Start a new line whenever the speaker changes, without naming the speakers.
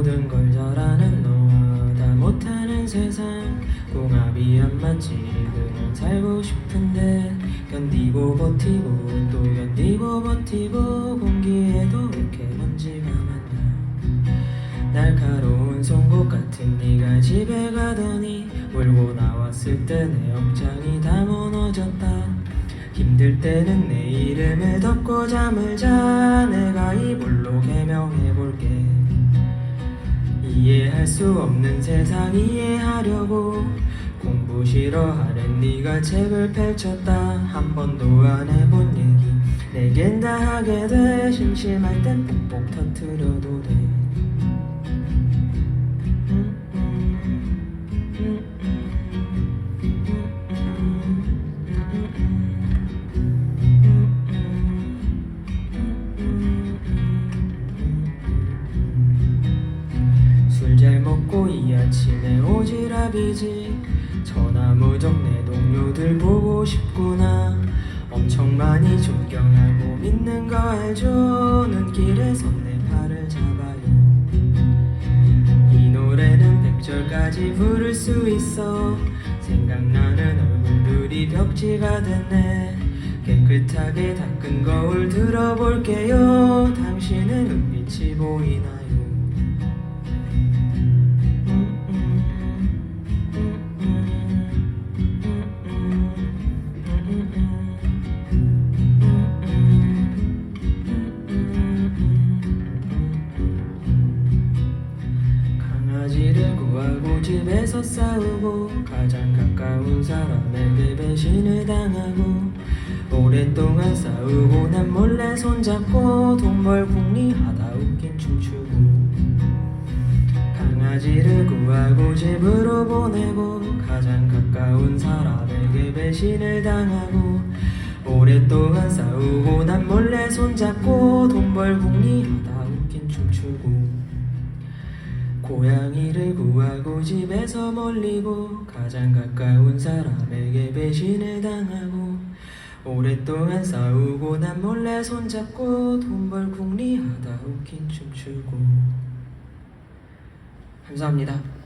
모든 걸 잘하는 너와 다 못하는 세상. 궁합이 안 맞지. 그냥 살고 싶은데 견디고 버티고 또 견디고 버티고 공기에도 이렇게 먼지가 많냐 날카로운 송곳 같은 네가 집에 가더니 울고 나왔을 때 내 억장이 다 무너졌다. 힘들 때는 내 이름을 덮고 잠을 자 할 수 없는 세상 이해하려고 공부 싫어하는 네가 책을 펼쳤다. 한 번도 안 해본 얘기 내겐 다 하게 돼. 심심할 땐 뽁뽁 터트려도 돼 아침에 오지랖이지. 전화무적 내 동료들 보고 싶구나. 엄청 많이 존경하고 믿는 거 알죠 눈길에서 내 팔을 잡아요. 이 노래는 100절까지 부를 수 있어. 생각나는 얼굴들이 벽지가 됐네. 깨끗하게 닦은 거울 들어볼게요. 당신은 눈빛이 보이나 구하고 집에서 싸우고 가장 가까운 사람에게 배신을 당하고 오랫동안 싸우고 난 몰래 손잡고 돈 벌 궁리하다 웃긴 춤추고 강아지를 구하고 집으로 보내고 가장 가까운 사람에게 배신을 당하고 오랫동안 싸우고 난 몰래 손잡고 돈 벌 궁리하다 웃긴 춤추고 고양이를 구하고 집에서 멀리고 가장 가까운 사람에게 배신을 당하고 오랫동안 싸우고 난 몰래 손잡고 돈 벌 궁리하다 웃긴 춤추고 감사합니다.